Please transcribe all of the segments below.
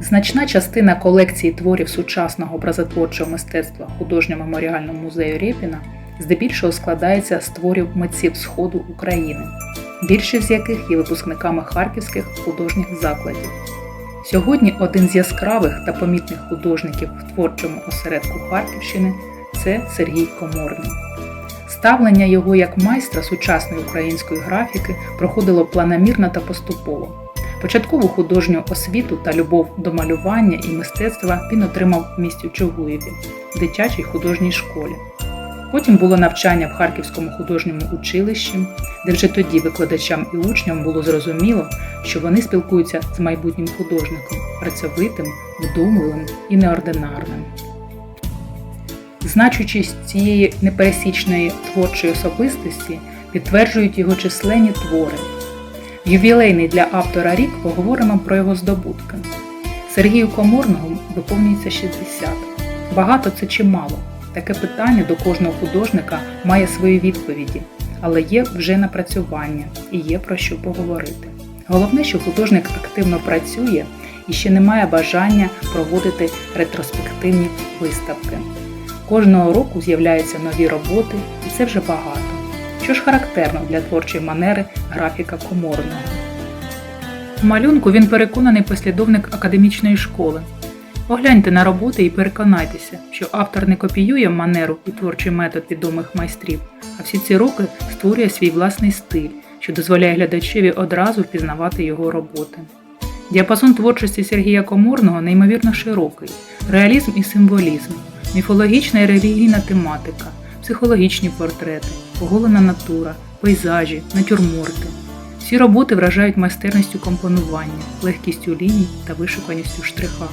Значна частина колекції творів сучасного образотворчого мистецтва художньо меморіального музею Рєпіна здебільшого складається з творів митців Сходу України, більшість з яких є випускниками харківських художніх закладів. Сьогодні один з яскравих та помітних художників в творчому осередку Харківщини це Сергій Коморний. Ставлення його як майстра сучасної української графіки проходило планомірно та поступово. Початкову художню освіту та любов до малювання і мистецтва він отримав в місті Чугуєві, в дитячій художній школі. Потім було навчання в Харківському художньому училищі, де вже тоді викладачам і учням було зрозуміло, що вони спілкуються з майбутнім художником, працьовитим, вдумливим і неординарним. Значущість цієї непересічної творчої особистості підтверджують його численні твори. Ювілейний для автора рік поговоримо про його здобутки. Сергію Коморного виповнюється 60. Багато це чи мало? Таке питання до кожного художника має свої відповіді, але є вже напрацювання і є про що поговорити. Головне, що художник активно працює і ще не має бажання проводити ретроспективні виставки. Кожного року з'являються нові роботи, і це вже багато. Що ж характерно для творчої манери графіка коморного. В малюнку він переконаний послідовник академічної школи. Погляньте на роботи і переконайтеся, що автор не копіює манеру і творчий метод відомих майстрів, а всі ці роки створює свій власний стиль, що дозволяє глядачеві одразу впізнавати його роботи. Діапазон творчості Сергія Коморного неймовірно широкий, реалізм і символізм, міфологічна і релігійна тематика, психологічні портрети, оголена натура, пейзажі, натюрморти. Всі роботи вражають майстерністю компонування, легкістю ліній та вишуканістю штриха.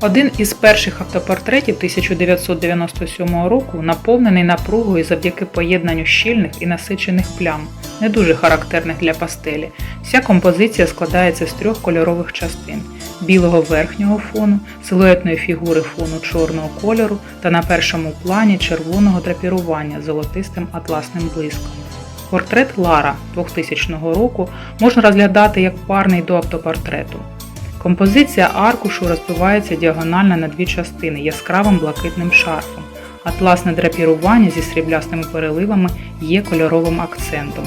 Один із перших автопортретів 1997 року наповнений напругою завдяки поєднанню щільних і насичених плям, не дуже характерних для пастелі. Вся композиція складається з трьох кольорових частин: білого верхнього фону, силуетної фігури фону чорного кольору та на першому плані червоного драпірування золотистим атласним блиском. Портрет Лара 2000 року можна розглядати як парний до автопортрету. Композиція аркушу розбивається діагонально на дві частини яскравим блакитним шарфом. Атласне драпірування зі сріблястими переливами є кольоровим акцентом.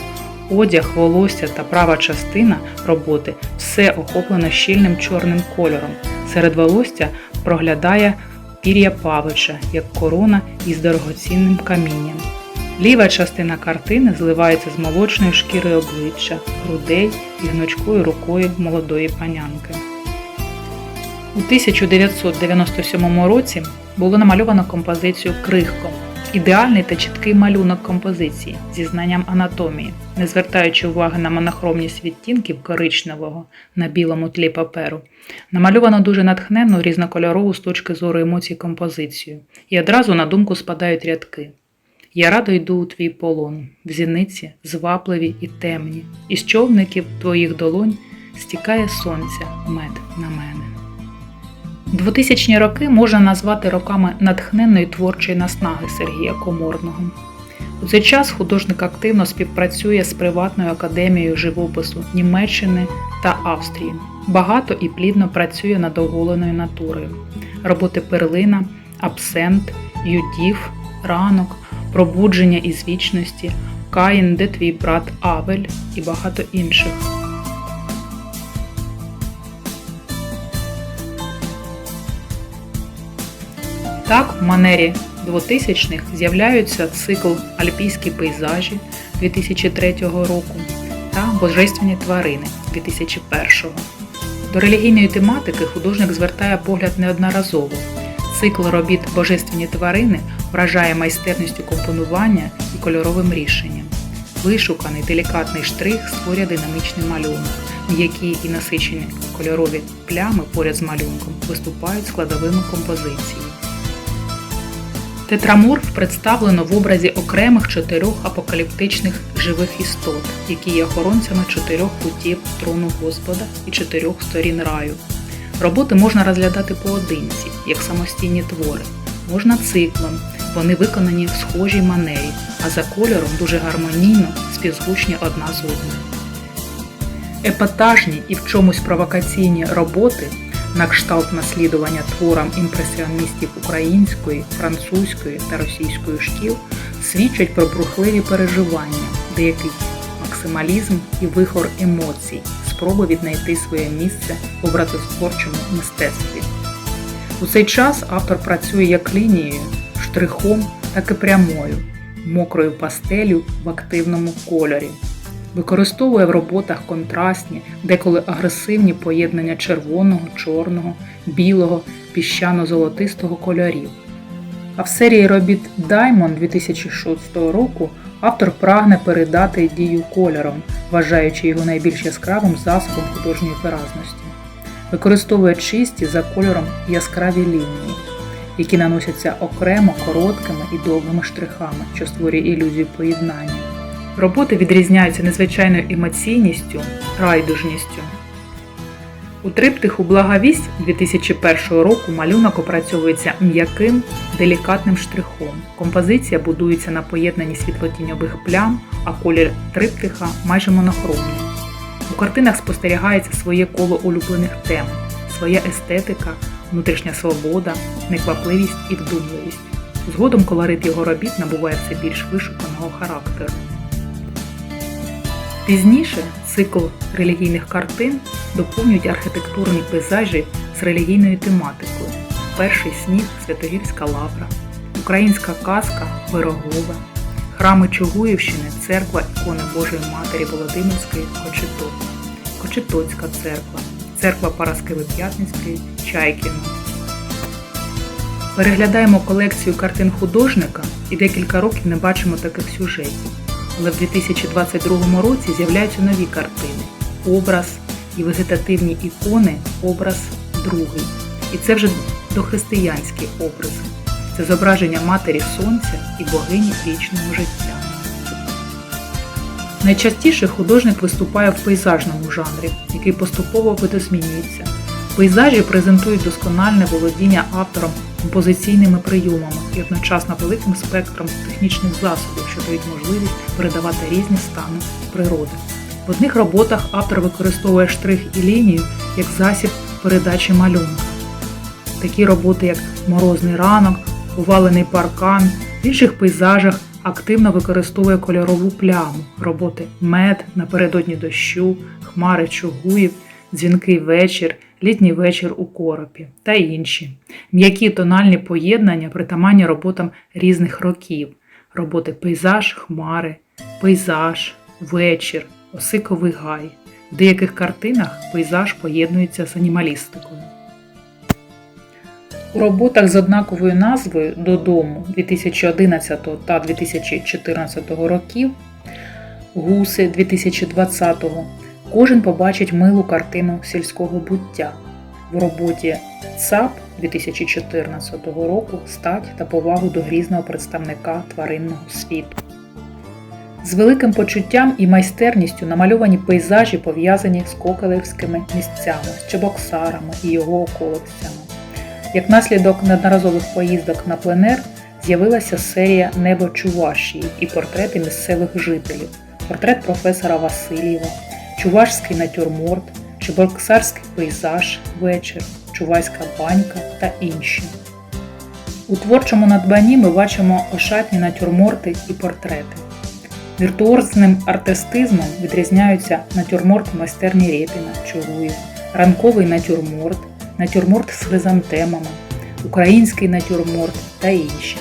Одяг, волосся та права частина роботи все охоплено щільним чорним кольором. Серед волосся проглядає пір'я павича, як корона із дорогоцінним камінням. Ліва частина картини зливається з молочною шкірою обличчя, грудей і гнучкою рукою молодої панянки. У 1997 році було намальовано композицію Крихко, ідеальний та чіткий малюнок композиції зі знанням анатомії, не звертаючи уваги на монохромність відтінків коричневого на білому тлі паперу, намальовано дуже натхненну різнокольорову з точки зору емоцій композицію, і одразу на думку спадають рядки. Я радо йду у твій полон, в зіниці, звапливі і темні, із човників твоїх долонь стікає сонця мед на мене. 2000-ні роки можна назвати роками натхненної творчої наснаги Сергія Коморного. У цей час художник активно співпрацює з приватною академією живопису Німеччини та Австрії. Багато і плідно працює над оголеною натурою. Роботи перлина, абсент, ютів, ранок, пробудження із вічності, Каїн, де твій брат Авель і багато інших. Так, в манері 2000-х з'являються цикл Альпійські пейзажі 2003 року та Божественні тварини 2001. До релігійної тематики художник звертає погляд неодноразово. Цикл робіт Божественні тварини вражає майстерністю компонування і кольоровим рішенням. Вишуканий делікатний штрих створює динамічний малюнок, м'які і насичені кольорові плями поряд з малюнком виступають складовими композиції. Тетраморф представлено в образі окремих чотирьох апокаліптичних живих істот, які є охоронцями чотирьох кутів трону Господа і чотирьох сторін раю. Роботи можна розглядати поодинці, як самостійні твори, можна циклом, вони виконані в схожій манері, а за кольором дуже гармонійно співзвучні одна з одною. Епатажні і в чомусь провокаційні роботи на кшталт наслідування творам імпресіоністів української, французької та російської шкіл свідчать про брухливі переживання, деякий максималізм і вихор емоцій, спроби віднайти своє місце в образотворчому мистецтві. У цей час автор працює як лінією, штрихом, так і прямою, мокрою пастелю в активному кольорі. Використовує в роботах контрастні, деколи агресивні поєднання червоного, чорного, білого, піщано-золотистого кольорів. А в серії робіт Diamond 2006 року автор прагне передати дію кольором, вважаючи його найбільш яскравим засобом художньої виразності. Використовує чисті за кольором яскраві лінії, які наносяться окремо короткими і довгими штрихами, що створює ілюзію поєднання. Роботи відрізняються незвичайною емоційністю, райдужністю. У триптиху Благовість 2001 року малюнок опрацьовується м'яким, делікатним штрихом. Композиція будується на поєднанні світлотіньових плям, а колір триптиха майже монохромний. У картинах спостерігається своє коло улюблених тем, своя естетика, внутрішня свобода, неквапливість і вдумливість. Згодом колорит його робіт набуває все більш вишуканого характеру. Пізніше цикл релігійних картин доповнюють архітектурні пейзажі з релігійною тематикою. Перший сніг Святогірська лавра, українська казка Вирогове, храми Чугуївщини, церква ікони Божої Матері Володимирської Кочеток, Кочетоцька церква, церква Параскеви П'ятницької, Чайкіно. Переглядаємо колекцію картин художника і декілька років не бачимо таких сюжетів але в 2022 році з'являються нові картини образ і вегетативні ікони, образ другий. І це вже дохристиянські образи. Це зображення Матері Сонця і богині вічного життя. Найчастіше художник виступає в пейзажному жанрі, який поступово видозмінюється. Пейзажі презентують доскональне володіння автором композиційними прийомами і одночасно великим спектром технічних засобів, що дають можливість передавати різні стани природи. В одних роботах автор використовує штрих і лінію як засіб передачі малюнка. Такі роботи, як Морозний ранок, Увалений паркан, в інших пейзажах активно використовує кольорову пляму, роботи мед напередодні дощу, хмари чугуїв, дзвінкий вечір літній вечір у коропі та інші. М'які тональні поєднання притаманні роботам різних років, роботи пейзаж, хмари, пейзаж, вечір, осиковий гай. В деяких картинах пейзаж поєднується з анімалістикою. У роботах з однаковою назвою Додому 2011 та 2014 років, Гуси 2020 Кожен побачить милу картину сільського буття. В роботі ЦАП 2014 року стать та повагу до грізного представника тваринного світу. З великим почуттям і майстерністю намальовані пейзажі пов'язані з кокелевськими місцями, з Чебоксарами і його околицями. Як наслідок неодноразових поїздок на пленер з'явилася серія Небо Чувашії і портрети місцевих жителів, портрет професора Васильєва. Чувашський натюрморт, Чебоксарський пейзаж, вечір, Чувайська банька та інші. У творчому надбанні ми бачимо ошатні натюрморти і портрети. Віртуозним артистизмом відрізняються натюрморт майстерні Рєпіна, Чугуєв, ранковий натюрморт, натюрморт з хризантемами, український натюрморт та інші.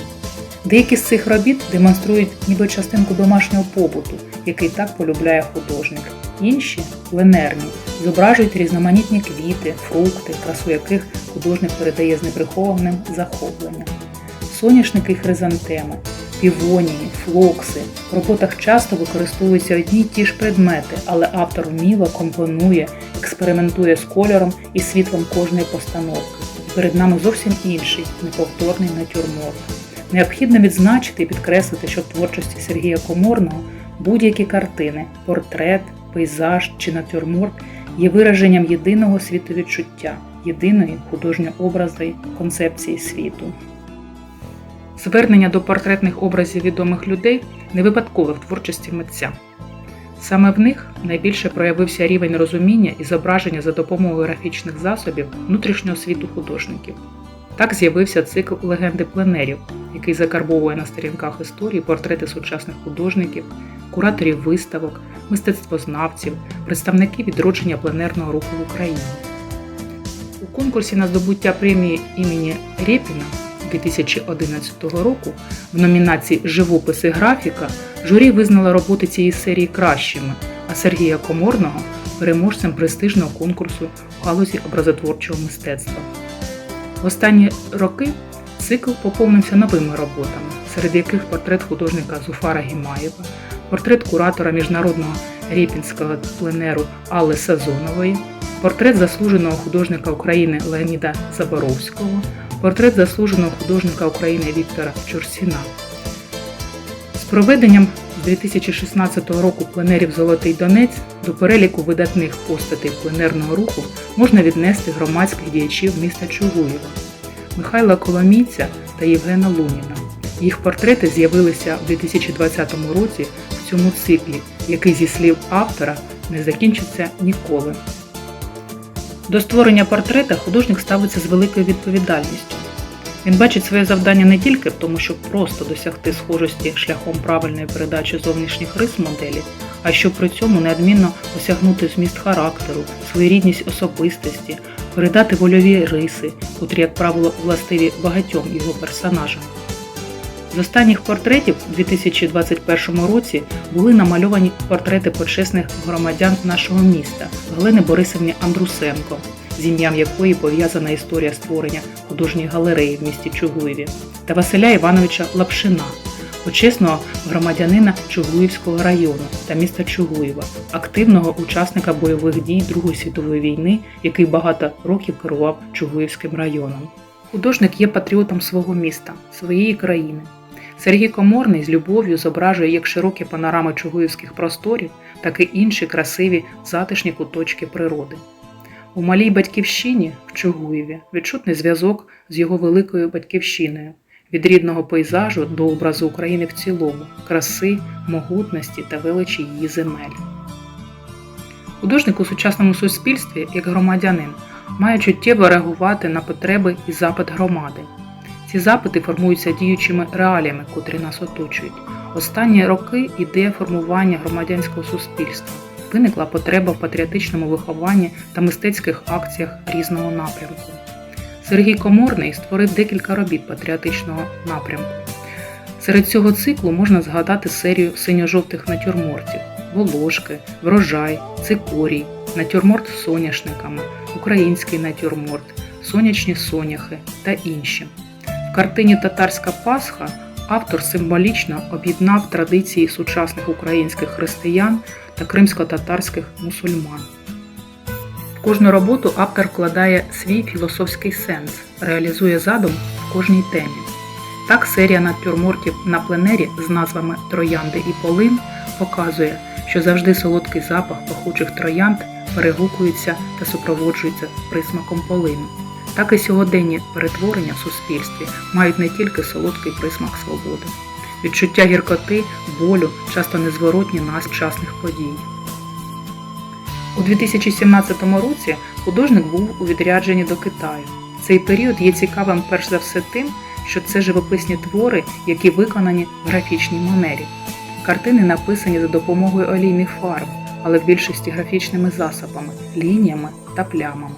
Деякі з цих робіт демонструють ніби частинку домашнього побуту, який так полюбляє художник. Інші ленерні, зображують різноманітні квіти, фрукти, красу яких художник передає з неприхованим захопленням. Соняшники хризантеми, півонії, флокси. В роботах часто використовуються одні й ті ж предмети, але автор вміло компонує, експериментує з кольором і світлом кожної постановки. Перед нами зовсім інший, неповторний натюрморт. Необхідно відзначити і підкреслити, що в творчості Сергія Коморного будь-які картини, портрет, пейзаж чи натюрморт є вираженням єдиного світовідчуття, єдиної художньообразної концепції світу. Звернення до портретних образів відомих людей не випадкове в творчості митця. Саме в них найбільше проявився рівень розуміння і зображення за допомогою графічних засобів внутрішнього світу художників. Так з'явився цикл легенди пленерів, який закарбовує на сторінках історії портрети сучасних художників, кураторів виставок, мистецтвознавців, представників відродження пленерного руху в Україні. У конкурсі на здобуття премії імені Рєпіна 2011 року в номінації Живопис і графіка журі визнало роботи цієї серії кращими, а Сергія Коморного переможцем престижного конкурсу в галузі образотворчого мистецтва. В останні роки цикл поповнився новими роботами, серед яких портрет художника Зуфара Гімаєва, портрет куратора міжнародного рєпінського пленеру Алли Сазонової, портрет заслуженого художника України Леоніда Заборовського, портрет заслуженого художника України Віктора Чурсіна. З проведенням 2016 року пленерів Золотий Донець до переліку видатних постатей пленерного руху можна віднести громадських діячів міста Чугуєва Михайла Коломійця та Євгена Луніна. Їх портрети з'явилися в 2020 році в цьому циклі, який зі слів автора не закінчиться ніколи. До створення портрета художник ставиться з великою відповідальністю. Він бачить своє завдання не тільки в тому, щоб просто досягти схожості шляхом правильної передачі зовнішніх рис моделі, а щоб при цьому неодмінно осягнути зміст характеру, своєрідність особистості, передати вольові риси, котрі, як правило, властиві багатьом його персонажам. З останніх портретів у 2021 році були намальовані портрети почесних громадян нашого міста Галини Борисівни Андрусенко, з ім'ям якої пов'язана історія створення художньої галереї в місті Чугуєві, та Василя Івановича Лапшина, почесного громадянина Чугуївського району та міста Чугуєва, активного учасника бойових дій Другої світової війни, який багато років керував Чугуївським районом. Художник є патріотом свого міста, своєї країни. Сергій Коморний з любов'ю зображує як широкі панорами чугуївських просторів, так і інші красиві затишні куточки природи. У малій батьківщині в Чугуєві відчутний зв'язок з його великою батьківщиною, від рідного пейзажу до образу України в цілому, краси, могутності та величі її земель. Художник у сучасному суспільстві, як громадянин, має чуттєво реагувати на потреби і запит громади. Ці запити формуються діючими реаліями, котрі нас оточують. Останні роки ідея формування громадянського суспільства. Виникла потреба в патріотичному вихованні та мистецьких акціях різного напрямку. Сергій Коморний створив декілька робіт патріотичного напрямку. Серед цього циклу можна згадати серію синьо-жовтих натюрмортів, волошки, врожай, цикорій, натюрморт з соняшниками, український натюрморт, сонячні соняхи та інші. В картині Татарська Пасха автор символічно об'єднав традиції сучасних українських християн та кримсько-татарських мусульман. В кожну роботу автор вкладає свій філософський сенс, реалізує задум в кожній темі. Так серія натюрмортів на пленері з назвами Троянди і Полин показує, що завжди солодкий запах пахучих троянд перегукується та супроводжується присмаком полину. Так і сьогоденні перетворення в суспільстві мають не тільки солодкий присмак свободи, відчуття гіркоти, болю, часто незворотні нас вчасних подій. У 2017 році художник був у відрядженні до Китаю. Цей період є цікавим перш за все тим, що це живописні твори, які виконані в графічній манері. Картини написані за допомогою олійних фарб, але в більшості графічними засобами, лініями та плямами.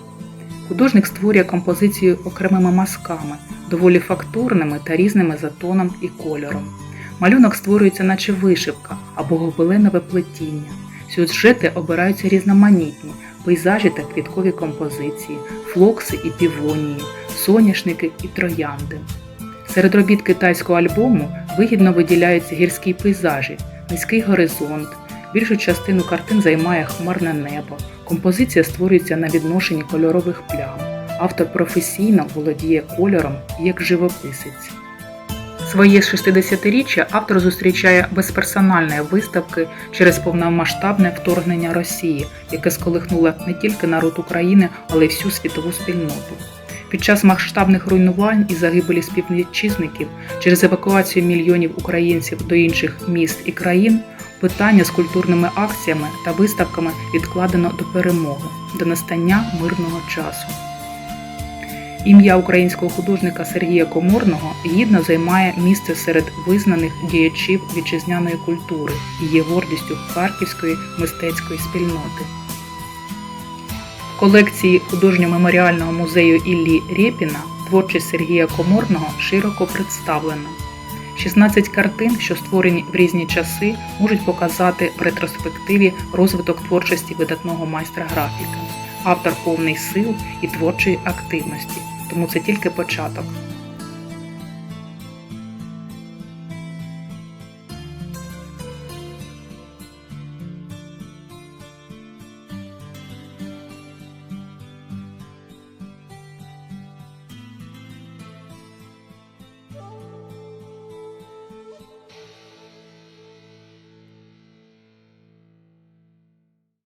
Художник створює композицію окремими мазками, доволі фактурними та різними за тоном і кольором. Малюнок створюється, наче вишивка або гобеленове плетіння. Сюжети обираються різноманітні, пейзажі та квіткові композиції, флокси і півонії, соняшники і троянди. Серед робіт китайського альбому вигідно виділяються гірські пейзажі, низький горизонт. Більшу частину картин займає хмарне небо. Композиція створюється на відношенні кольорових плям. Автор професійно володіє кольором як живописець. Своє 60-річчя автор зустрічає безперсональної виставки через повномасштабне вторгнення Росії, яке сколихнуло не тільки народ України, але й всю світову спільноту. Під час масштабних руйнувань і загибелі співвітчизників через евакуацію мільйонів українців до інших міст і країн Питання з культурними акціями та виставками відкладено до перемоги, до настання мирного часу. Ім'я українського художника Сергія Коморного гідно займає місце серед визнаних діячів вітчизняної культури і є гордістю Харківської мистецької спільноти. В колекції художньо-меморіального музею Іллі Рєпіна творчість Сергія Коморного широко представлена. 16 картин, що створені в різні часи, можуть показати в ретроспективі розвиток творчості видатного майстра графіка. Автор повний сил і творчої активності, тому це тільки початок.